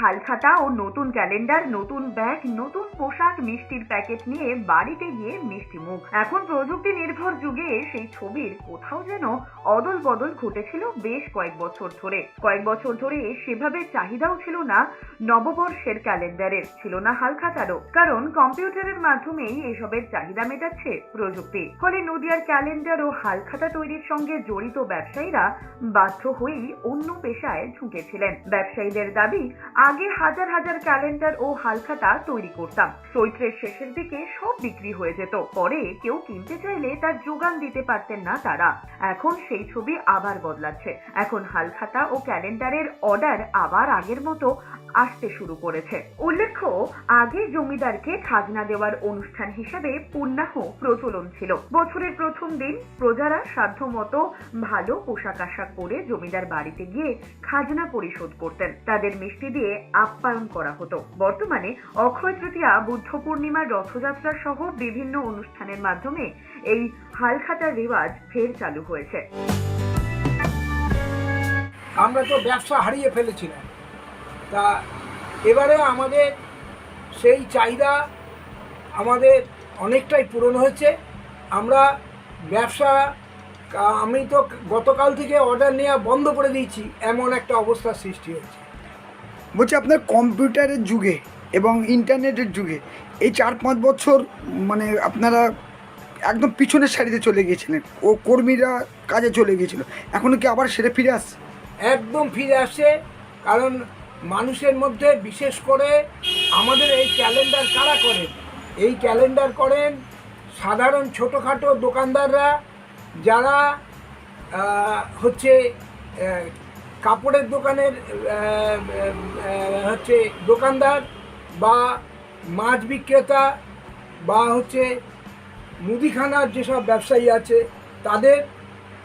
হালখাতা ও নতুন ক্যালেন্ডার, নতুন ব্যাগ, নতুন পোশাক, মিষ্টির প্যাকেট নিয়ে বাড়িতে গিয়ে মিষ্টি মুখ। এখন প্রযুক্তি নির্ভর যুগে সেই ছবির কোথাও যেন অদল বদল ঘটেছিল বেশ কয়েক বছর ধরে। কয়েক বছর ধরে সেভাবে চাহিদাও ছিল না নববর্ষের ক্যালেন্ডারের, ছিল না হালখাতারও কারণ কম্পিউটারের মাধ্যমেই এসবের চাহিদা মেটাচ্ছে প্রযুক্তি। ফলে নদিয়ার ক্যালেন্ডার ও হালখাতা তৈরির সঙ্গে জড়িত ব্যবসায়ীরা বাধ্য হয়েই অন্য পেশায় ঝুঁকেছিলেন। ব্যবসায়ীদের দাবি, আগে হাজার হাজার ক্যালেন্ডার ও হালখাতা তৈরি করতাম। চৈত্রের শেষের দিকে সব বিক্রি হয়ে যেত। পরে কেউ কিনতে চাইলে তার যোগান দিতে পারতেন না তারা। এখন সেই ছবি আবার বদলাচ্ছে। এখন হালখাতা ও ক্যালেন্ডারের অর্ডার আবার আগের মতো আসতে শুরু করেছে। উল্লেখ্য, আগে জমিদারকে খাজনা দেওয়ার অনুষ্ঠান হিসেবে পুণ্যাহ প্রচলন ছিল। বছরের প্রথম দিন প্রজারা সাধ্যমতো ভালো পোশাক আশাক পরে জমিদার বাড়িতে গিয়ে খাজনা পরিশোধ করতেন। তাদের মিষ্টি দিয়ে আপ্যায়ন করা হতো। বর্তমানে অক্ষয় তৃতীয়া, বুদ্ধ পূর্ণিমার রথযাত্রা সহ বিভিন্ন অনুষ্ঠানের মাধ্যমে এই হালখাতার রেওয়াজ ফের চালু হয়েছে। আমরা তো ব্যবসা হারিয়ে ফেলেছিলাম। তা এবারে আমাদের সেই চাহিদা আমাদের অনেকটাই পূরণ হয়েছে। আমরা ব্যবসা আমি তো গতকাল থেকে অর্ডার নেওয়া বন্ধ করে দিয়েছি। এমন একটা অবস্থার সৃষ্টি হয়েছে। বলছি আপনার কম্পিউটারের যুগে এবং ইন্টারনেটের যুগে এই চার পাঁচ বছর মানে আপনারা একদম পিছনের সারিতে চলে গিয়েছিলেন ও কর্মীরা কাজে চলে গিয়েছিল। এখনও কি আবার সেরে ফিরে আসছে? একদম ফিরে আসে কারণ মানুষের মধ্যে বিশেষ করে আমাদের এই ক্যালেন্ডার কারা করেন? এই ক্যালেন্ডার করেন সাধারণ ছোটোখাটো দোকানদাররা যারা হচ্ছে কাপড়ের দোকানের হচ্ছে দোকানদার বা মাছ বিক্রেতা বা হচ্ছে মুদিখানার যেসব ব্যবসায়ী আছে, তাদের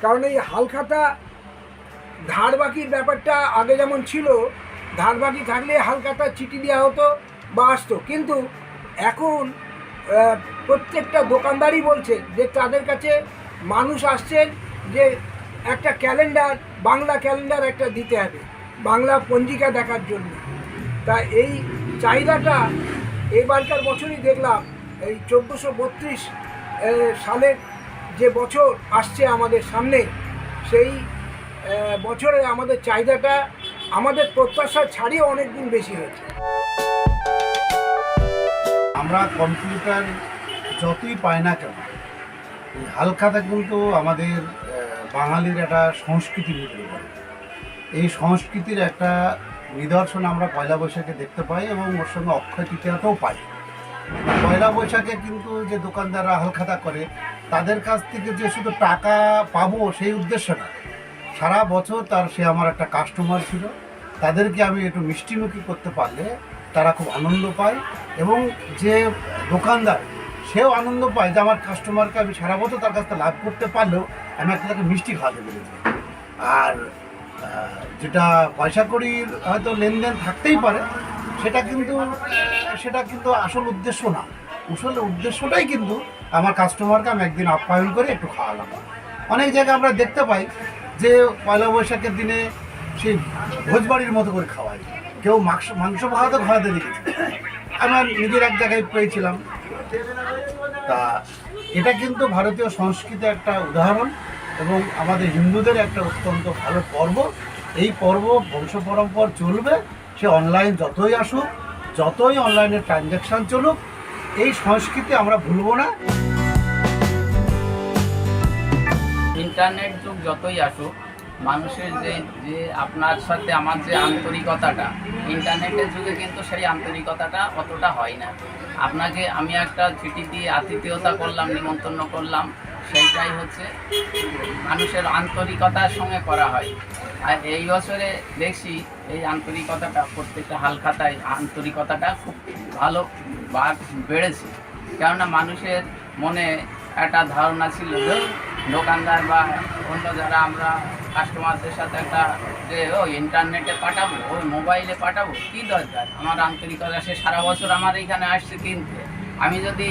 কারণ এই হালখাতা ধার বাকির ব্যাপারটা আগে যেমন ছিল ধার বাকি থাকলে হালখাতা চিঠি দেওয়া হতো বা আসতো। কিন্তু এখন প্রত্যেকটা দোকানদারই বলছে যে তাদের কাছে মানুষ আসছেন যে একটা ক্যালেন্ডার, বাংলা ক্যালেন্ডার একটা দিতে হবে, বাংলা পঞ্জিকা দেখার জন্য। তা এই চাহিদাটা এবারকার বছরই দেখলাম, এই চোদ্দোশো বত্রিশ সালের যে বছর আসছে আমাদের সামনে, সেই বছরে আমাদের চাহিদাটা, আমাদের প্রত্যাশা ছাড়িয়ে অনেক দিন বেশি হয়েছে। আমরা কম্পিউটার যতই পাই না কেন এই হালখাতা কিন্তু আমাদের বাঙালির একটা সংস্কৃতি ভিতরে এই সংস্কৃতির একটা নিদর্শন আমরা পয়লা বৈশাখে দেখতে পাই এবং ওর সঙ্গে অক্ষয় তৃতীয়াতেও পাই। পয়লা বৈশাখে কিন্তু যে দোকানদাররা হালখাতা করে, তাদের কাছ থেকে যে শুধু টাকা পাবো সেই উদ্দেশ্য না। সারা বছর তার সে আমার একটা কাস্টমার ছিল। তাদেরকে আমি একটু মিষ্টিমুখী করতে পারলে তারা খুব আনন্দ পায় এবং যে দোকানদার সেও আনন্দ পায় যে আমার কাস্টমারকে আমি সারা বছর তার কাছ থেকে লাভ করতে পারলেও আমি একটা তাকে মিষ্টি খাওয়াতে পেরেছি। আর যেটা পয়সা কড়ির হয়তো লেনদেন থাকতেই পারে, সেটা কিন্তু সেটা কিন্তু আসল উদ্দেশ্য না। আসল উদ্দেশ্যটাই কিন্তু আমার কাস্টমারকে আমি একদিন আপ্যায়ন করে একটু খাওয়ালাম। অনেক জায়গায় আমরা দেখতে পাই যে পয়লা বৈশাখের দিনে সেই ভোজবাড়ির মতো করে খাওয়ায়। কেউ মাংস মাংস ভাতও খাওয়াতে দেখেছি। আমার নিজের এক জায়গায় পেয়েছিলাম। তা এটা কিন্তু ভারতীয় সংস্কৃতির একটা উদাহরণ এবং আমাদের হিন্দুদের একটা অত্যন্ত ভালো পর্ব। এই পর্ব বংশ পরম্পর চলবে, সে অনলাইন যতই আসুক, যতই অনলাইনে ট্রানজ্যাকশান চলুক, এই সংস্কৃতি আমরা ভুলবো না। ইন্টারনেট যুগ যতই আসুক মানুষের যে যে আপনার সাথে আমার যে আন্তরিকতাটা, ইন্টারনেটের যুগে কিন্তু সেই আন্তরিকতাটা অতটা হয় না। আপনাকে আমি একটা চিঠি দিয়ে আতিথেয়তা করলাম, নিমন্ত্রণ করলাম, সেইটাই হচ্ছে মানুষের আন্তরিকতার সঙ্গে করা হয়। আর এই বছরে দেখছি এই আন্তরিকতাটা প্রত্যেকটা হালখাতায় আন্তরিকতাটা খুব ভালো বেড়েছে। কেননা মানুষের মনে একটা ধারণা ছিল দোকানদার বা অন্য যারা আমরা কাস্টমারদের সাথে একটা যে ও ইন্টারনেটে পাঠাবো, ওই মোবাইলে পাঠাবো, কী দরকার? আমার আন্তরিকতা সে সারা বছর আমার এখানে আসছে কিনতে আমি যদি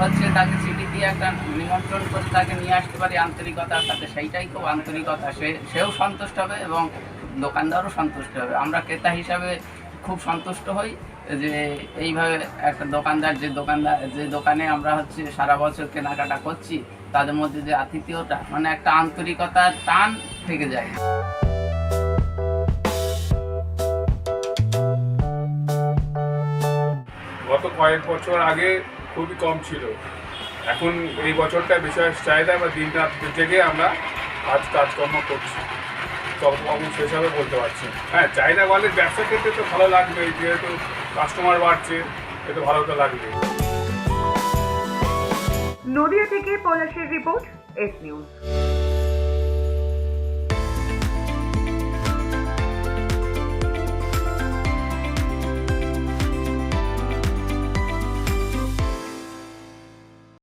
হচ্ছে তাকে চিঠি দিয়ে একটা নিমন্ত্রণ করে তাকে নিয়ে আসতে পারি আন্তরিকতার সাথে, সেইটাই খুব আন্তরিকতা সে, সেও সন্তুষ্ট হবে এবং দোকানদারও সন্তুষ্ট হবে। আমরা ক্রেতা হিসাবে খুব সন্তুষ্ট হই যে এইভাবে একটা দোকানদার, যে দোকানদার, যে দোকানে আমরা হচ্ছে সারা বছর কেনাকাটা করছি, তাদের মধ্যে যে আতিথ্যতা মানে একটা আন্তরিকতার টান থেকে যায়। গত কয়েক বছর আগে খুবই কম ছিল। এখন এই বছরটা বিশেষ চাহিদা বা দিন রাত জেগে আমরা কাজ কাজকর্ম করছি। কর্মকর্ম সেসবে বলতে পারছি হ্যাঁ চাহিদা বাড়লে ব্যবসা ক্ষেত্রে তো ভালো লাগবে যেহেতু কাস্টমার বাড়ছে এ তো ভালো তো লাগবে। নদিয়া থেকে পলাশের রিপোর্ট এস নিউজ